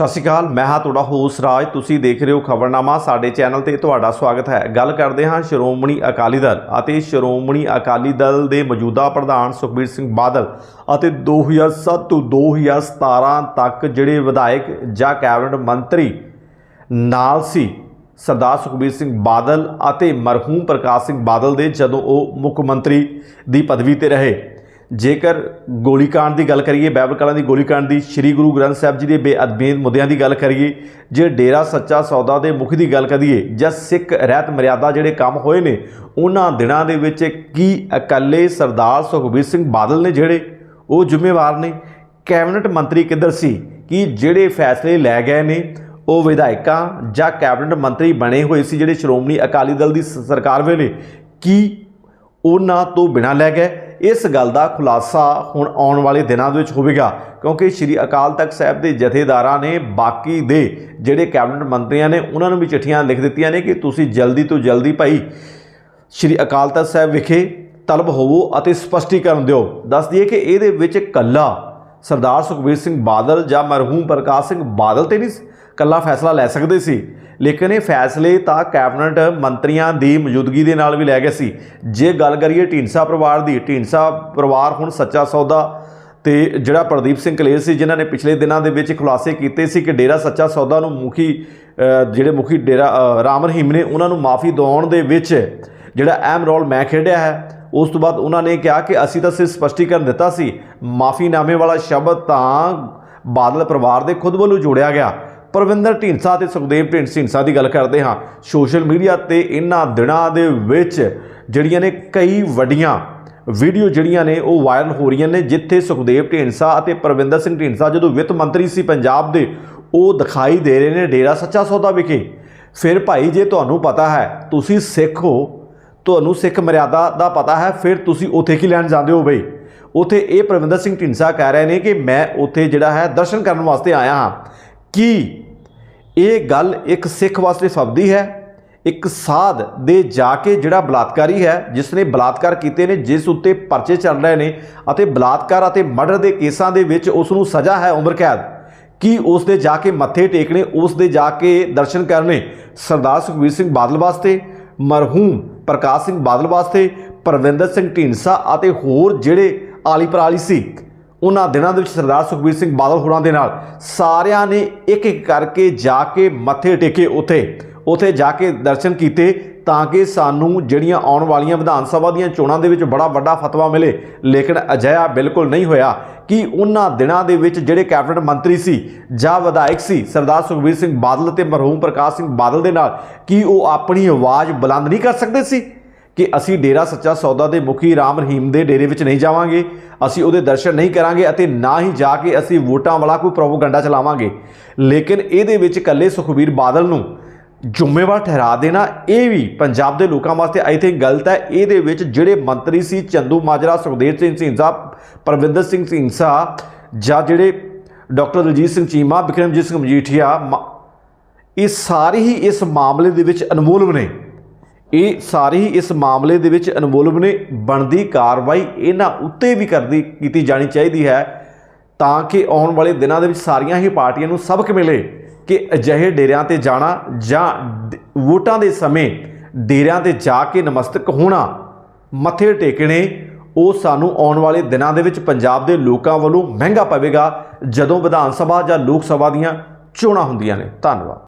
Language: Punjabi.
ਸਤਿ ਸ਼੍ਰੀ ਅਕਾਲ, ਮੈਂ ਹਾਂ ਤੁਹਾਡਾ ਹੋਸ ਰਾਜ। ਤੁਸੀਂ ਦੇਖ ਰਹੇ ਹੋ ਖਬਰਨਾਮਾ, ਸਾਡੇ ਚੈਨਲ ਤੇ ਤੁਹਾਡਾ ਸਵਾਗਤ ਹੈ। ਗੱਲ ਕਰਦੇ ਹਾਂ ਸ਼੍ਰੋਮਣੀ ਅਕਾਲੀ ਦਲ ਅਤੇ ਸ਼੍ਰੋਮਣੀ ਅਕਾਲੀ ਦਲ ਦੇ ਮੌਜੂਦਾ ਪ੍ਰਧਾਨ ਸੁਖਬੀਰ ਸਿੰਘ ਬਾਦਲ ਅਤੇ 2007 ਤੋਂ 2017 ਤੱਕ ਜਿਹੜੇ ਵਿਧਾਇਕ ਜਾਂ ਕੈਬਨਿਟ ਮੰਤਰੀ ਨਾਲ ਸੀ, ਸਰਦਾਰ ਸੁਖਬੀਰ ਸਿੰਘ ਬਾਦਲ ਅਤੇ ਮਰਹੂਮ ਪ੍ਰਕਾਸ਼ ਸਿੰਘ ਬਾਦਲ ਦੇ ਜਦੋਂ ਉਹ ਮੁੱਖ ਮੰਤਰੀ ਦੀ ਪਦਵੀ ਤੇ ਰਹੇ। ਜੇਕਰ ਗੋਲੀਕਾਂਡ ਦੀ ਗੱਲ ਕਰੀਏ ਬਾਈਬਲ ਕਾਲਾਂ ਦੀ ਗੋਲੀਕਾਂਡ ਦੀ, ਸ੍ਰੀ ਗੁਰੂ ਗ੍ਰੰਥ ਸਾਹਿਬ ਜੀ ਦੇ ਬੇਅਦਬੀ ਮੁੱਦਿਆਂ ਦੀ ਗੱਲ ਕਰੀਏ, ਜੇ ਡੇਰਾ ਸੱਚਾ ਸੌਦਾ ਦੇ ਮੁਖ ਦੀ ਗੱਲ ਕਰੀਏ ਜਾਂ ਸਿੱਖ ਰਹਿਤ ਮਰਿਆਦਾ ਜਿਹੜੇ ਕੰਮ ਹੋਏ ਨੇ, ਉਹਨਾਂ ਦਿਨਾਂ ਦੇ ਵਿੱਚ ਕੀ ਇਕੱਲੇ ਸਰਦਾਰ ਸੁਖਬੀਰ ਸਿੰਘ ਬਾਦਲ ਨੇ ਜਿਹੜੇ? ਉਹ ਜ਼ਿੰਮੇਵਾਰ ਨੇ। ਕੈਬਨਿਟ ਮੰਤਰੀ ਕਿੱਧਰ ਸੀ? ਕਿ ਜਿਹੜੇ ਫੈਸਲੇ ਲੈ ਗਏ ਨੇ, ਉਹ ਵਿਧਾਇਕਾਂ ਜਾਂ ਕੈਬਨਿਟ ਮੰਤਰੀ ਬਣੇ ਹੋਏ ਸੀ ਜਿਹੜੇ ਸ਼੍ਰੋਮਣੀ ਅਕਾਲੀ ਦਲ ਦੀ ਸਰਕਾਰ ਵੇਲੇ? ਕੀ ਉਹਨਾਂ ਤੋਂ ਬਿਨਾਂ ਲੈ ਗਏ? ਇਸ ਗੱਲ ਦਾ ਖੁਲਾਸਾ ਹੁਣ ਆਉਣ ਵਾਲੇ ਦਿਨਾਂ ਦੇ ਵਿੱਚ ਹੋਵੇਗਾ, ਕਿਉਂਕਿ ਸ੍ਰੀ ਅਕਾਲ ਤਖਤ ਸਾਹਿਬ ਦੇ ਜਥੇਦਾਰਾਂ ਨੇ ਬਾਕੀ ਦੇ ਜਿਹੜੇ ਕੈਬਨਿਟ ਮੰਤਰੀਆਂ ਨੇ, ਉਹਨਾਂ ਨੂੰ ਵੀ ਚਿੱਠੀਆਂ ਲਿਖ ਦਿੱਤੀਆਂ ਨੇ ਕਿ ਤੁਸੀਂ ਜਲਦੀ ਤੋਂ ਜਲਦੀ ਭਾਈ ਸ੍ਰੀ ਅਕਾਲ ਤਖਤ ਸਾਹਿਬ ਵਿਖੇ ਤਲਬ ਹੋਵੋ ਅਤੇ ਸਪਸ਼ਟੀਕਰਨ ਦਿਓ। ਦੱਸ ਦਈਏ ਕਿ ਇਹਦੇ ਵਿੱਚ ਕੱਲਾ ਸਰਦਾਰ ਸੁਖਬੀਰ ਸਿੰਘ ਬਾਦਲ ਜਾਂ ਮਰਹੂਮ ਪ੍ਰਕਾਸ਼ ਸਿੰਘ ਬਾਦਲ ਤੇ ਨਹੀਂ ਕੱਲਾ ਫੈਸਲਾ ਲੈ ਸਕਦੇ ਸੀ। ਲੇਕਿਨ ਇਹ ਫੈਸਲੇ ਤਾਂ ਕੈਬਨਿਟ ਮੰਤਰੀਆਂ ਦੀ ਮੌਜੂਦਗੀ ਦੇ ਨਾਲ ਵੀ ਲੈ ਗਏ ਸੀ। ਜੇ ਗੱਲ ਕਰੀਏ ਢੀਂਡਸਾ ਪਰਿਵਾਰ ਦੀ, ਢੀਂਡਸਾ ਪਰਿਵਾਰ ਹੁਣ ਸੱਚਾ ਸੌਦਾ ਤੇ ਜਿਹੜਾ ਪ੍ਰਦੀਪ ਸਿੰਘ ਕਲੇਰ ਸੀ, ਜਿਨ੍ਹਾਂ ਨੇ ਪਿਛਲੇ ਦਿਨਾਂ ਦੇ ਵਿੱਚ ਖੁਲਾਸੇ ਕੀਤੇ ਸੀ ਕਿ ਡੇਰਾ ਸੱਚਾ ਸੌਦਾ ਨੂੰ ਮੁਖੀ ਜਿਹੜੇ ਮੁਖੀ ਡੇਰਾ ਰਾਮ ਰਹੀਮ ਨੇ ਉਹਨਾਂ ਨੂੰ ਮਾਫੀ ਦਿਵਾਉਣ ਦੇ ਵਿੱਚ ਜਿਹੜਾ ਅਹਿਮ ਰੋਲ ਮੈਂ ਖੇਡਿਆ ਹੈ ਉਸ ਤੋਂ ਬਾਅਦ ਉਹਨਾਂ ਨੇ ਕਿਹਾ ਕਿ ਅਸੀਂ ਤਾਂ ਸਿਰਫ ਸਪਸ਼ਟੀਕਰਨ ਦਿੱਤਾ ਸੀ, ਮਾਫੀਨਾਮੇ ਵਾਲਾ ਸ਼ਬਦ ਤਾਂ ਬਾਦਲ ਪਰਿਵਾਰ ਦੇ ਖੁਦ ਵੱਲੋਂ ਜੋੜਿਆ ਗਿਆ। ਪਰਵਿੰਦਰ ਢੀਂਡਸਾ ਤੇ ਸੁਖਦੇਵ ਢੀਂਡਸਾ ਦੀ ਗੱਲ ਕਰਦੇ ਹਾਂ। ਸੋਸ਼ਲ ਮੀਡੀਆ ਤੇ ਇਹਨਾਂ ਦਿਨਾਂ ਦੇ ਵਿੱਚ ਜਿਹੜੀਆਂ ਨੇ ਕਈ ਵੱਡੀਆਂ ਵੀਡੀਓ ਜਿਹੜੀਆਂ ਨੇ ਉਹ ਵਾਇਰਲ ਹੋ ਰਹੀਆਂ ਨੇ, ਜਿੱਥੇ ਸੁਖਦੇਵ ਢੀਂਡਸਾ ਅਤੇ ਪਰਵਿੰਦਰ ਸਿੰਘ ਢੀਂਡਸਾ ਜਦੋਂ ਵਿੱਤ ਮੰਤਰੀ ਸੀ ਪੰਜਾਬ ਦੇ, ਉਹ ਦਿਖਾਈ ਦੇ ਰਹੇ ਨੇ ਡੇਰਾ ਸੱਚਾ ਸੌਦਾ ਵਿਖੇ। ਫਿਰ ਭਾਈ, ਜੇ ਤੁਹਾਨੂੰ ਪਤਾ ਹੈ, ਤੁਸੀਂ ਸਿੱਖ ਹੋ ਤੁਹਾਨੂੰ ਸਿੱਖ ਮਰਿਆਦਾ ਦਾ ਪਤਾ ਹੈ, ਫਿਰ ਤੁਸੀਂ ਉੱਥੇ ਕੀ ਲੈਣ ਜਾਂਦੇ ਹੋ ਬਈ? ਉੱਥੇ ਇਹ ਪ੍ਰਵਿੰਦਰ ਸਿੰਘ ਢੀਂਡਸਾ ਕਹਿ ਰਹੇ ਨੇ ਕਿ ਮੈਂ ਉੱਥੇ ਜਿਹੜਾ ਹੈ ਦਰਸ਼ਨ ਕਰਨ ਵਾਸਤੇ ਆਇਆ ਹਾਂ। ਕੀ ਇਹ ਗੱਲ ਇੱਕ ਸਿੱਖ ਵਾਸਤੇ ਸਬਦੀ ਹੈ? ਇੱਕ ਸਾਧ ਦੇ ਜਾ ਕੇ ਜਿਹੜਾ ਬਲਾਤਕਾਰੀ ਹੈ, ਜਿਸ ਨੇ ਬਲਾਤਕਾਰ ਕੀਤੇ ਨੇ, ਜਿਸ ਉੱਤੇ ਪਰਚੇ ਚੱਲ ਰਹੇ ਨੇ ਅਤੇ ਬਲਾਤਕਾਰ ਅਤੇ ਮਰਡਰ ਦੇ ਕੇਸਾਂ ਦੇ ਵਿੱਚ ਉਸ ਨੂੰ ਸਜ਼ਾ ਹੈ ਉਮਰ ਕੈਦ। ਕੀ ਉਸ ਦੇ ਜਾ ਕੇ ਮੱਥੇ ਟੇਕਣੇ, ਉਸ ਦੇ ਜਾ ਕੇ ਦਰਸ਼ਨ ਕਰਨੇ? ਸਰਦਾਰ ਸੁਖਬੀਰ ਸਿੰਘ ਬਾਦਲ ਵਾਸਤੇ ਮਰਹੂਮ ਪ੍ਰਕਾਸ਼ ਸਿੰਘ ਬਾਦਲ ਵਾਸਤੇ, ਪਰਵਿੰਦਰ ਸਿੰਘ ਢੀਂਡਸਾ ਅਤੇ ਹੋਰ ਜਿਹੜੇ ਆਲੀ ਪਰਾਲੀ ਸੀ, ਉਹਨਾਂ ਦਿਨਾਂ ਦੇ ਵਿੱਚ ਸਰਦਾਰ ਸੁਖਬੀਰ ਸਿੰਘ ਬਾਦਲ ਹੋਰਾਂ ਦੇ ਨਾਲ ਸਾਰਿਆਂ ਨੇ ਇੱਕ ਇੱਕ ਕਰਕੇ ਜਾ ਕੇ ਮੱਥੇ ਟੇਕੇ ਉਥੇ ਉਥੇ ਜਾ ਕੇ ਦਰਸ਼ਨ ਕੀਤੇ ਤਾਂ ਕਿ ਸਾਨੂੰ ਜਿਹੜੀਆਂ ਆਉਣ ਵਾਲੀਆਂ ਵਿਧਾਨ ਸਭਾ ਦੀਆਂ ਚੋਣਾਂ ਦੇ ਵਿੱਚ ਬੜਾ ਵੱਡਾ ਫਤਵਾ ਮਿਲੇ। ਲੇਕਿਨ ਅਜਿਹਾ ਬਿਲਕੁਲ ਨਹੀਂ ਹੋਇਆ ਕਿ ਉਹਨਾਂ ਦਿਨਾਂ ਦੇ ਵਿੱਚ ਜਿਹੜੇ ਕੈਬਨਿਟ ਮੰਤਰੀ ਸੀ ਜਾਂ ਵਿਧਾਇਕ ਸੀ, ਸਰਦਾਰ ਸੁਖਬੀਰ ਸਿੰਘ ਬਾਦਲ ਤੇ ਮਰਹੂਮ ਪ੍ਰਕਾਸ਼ ਸਿੰਘ ਬਾਦਲ ਦੇ ਨਾਲ, ਕੀ ਉਹ ਆਪਣੀ ਆਵਾਜ਼ ਬੁਲੰਦ ਨਹੀਂ ਕਰ ਸਕਦੇ ਸੀ? ਕਿ ਅਸੀਂ ਡੇਰਾ ਸੱਚਾ ਸੌਦਾ ਦੇ ਮੁਖੀ ਰਾਮ ਰਹੀਮ ਦੇ ਡੇਰੇ ਵਿੱਚ ਨਹੀਂ ਜਾਵਾਂਗੇ, ਅਸੀਂ ਉਹਦੇ ਦਰਸ਼ਨ ਨਹੀਂ ਕਰਾਂਗੇ ਅਤੇ ਨਾ ਹੀ ਜਾ ਕੇ ਅਸੀਂ ਵੋਟਾਂ ਵਾਲਾ ਕੋਈ ਪ੍ਰੋਪਗੈਂਡਾ ਚਲਾਵਾਂਗੇ। ਲੇਕਿਨ ਇਹਦੇ ਵਿੱਚ ਇਕੱਲੇ ਸੁਖਬੀਰ ਬਾਦਲ ਨੂੰ ਜ਼ਿੰਮੇਵਾਰ ਠਹਿਰਾ ਦੇਣਾ, ਇਹ ਵੀ ਪੰਜਾਬ ਦੇ ਲੋਕਾਂ ਵਾਸਤੇ ਆਈ ਥਿੰਕ ਗਲਤ ਹੈ। ਇਹਦੇ ਵਿੱਚ ਜਿਹੜੇ ਮੰਤਰੀ ਸੀ ਚੰਦੂ ਮਾਜਰਾ, ਸੁਖਦੇਵ ਸਿੰਘ ਢੀਂਡਸਾ ਪਰਵਿੰਦਰ ਸਿੰਘ ਢੀਂਡਸਾ ਜਾਂ ਜਿਹੜੇ ਡਾਕਟਰ ਦਲਜੀਤ ਸਿੰਘ ਚੀਮਾ, ਬਿਕਰਮਜੀਤ ਸਿੰਘ ਮਜੀਠੀਆ, ਮ- ਇਹ ਸਾਰੇ ਹੀ ਇਸ ਮਾਮਲੇ ਦੇ ਵਿੱਚ ਇਨਵੋਲਵ ਨੇ। ਇਹ ਸਾਰੇ ਹੀ ਇਸ ਮਾਮਲੇ ਦੇ ਵਿੱਚ ਅਨਮੋਲਵ ਨੇ। ਬਣਦੀ ਕਾਰਵਾਈ ਇਹਨਾਂ ਉੱਤੇ ਵੀ ਕਰਦੀ, ਕੀਤੀ ਜਾਣੀ ਚਾਹੀਦੀ ਹੈ ਤਾਂ ਕਿ ਆਉਣ ਵਾਲੇ ਦਿਨਾਂ ਦੇ ਵਿੱਚ ਸਾਰੀਆਂ ਹੀ ਪਾਰਟੀਆਂ ਨੂੰ ਸਬਕ ਮਿਲੇ। ਕਿ ਅਜਿਹੇ ਡੇਰਿਆਂ ਤੇ ਜਾਣਾ ਜਾਂ ਵੋਟਾਂ ਦੇ ਸਮੇਂ ਡੇਰਿਆਂ ਤੇ ਜਾ ਕੇ ਨਮਸਤਕ ਹੋਣਾ ਮੱਥੇ ਟੇਕਣੇ, ਉਹ ਸਾਨੂੰ ਆਉਣ ਵਾਲੇ ਦਿਨਾਂ ਦੇ ਵਿੱਚ ਪੰਜਾਬ ਦੇ ਲੋਕਾਂ ਵੱਲੋਂ ਮਹਿੰਗਾ ਪਵੇਗਾ ਜਦੋਂ ਵਿਧਾਨ ਸਭਾ ਜਾਂ ਲੋਕ ਸਭਾ ਦੀਆਂ ਚੋਣਾਂ ਹੁੰਦੀਆਂ ਨੇ। ਧੰਨਵਾਦ।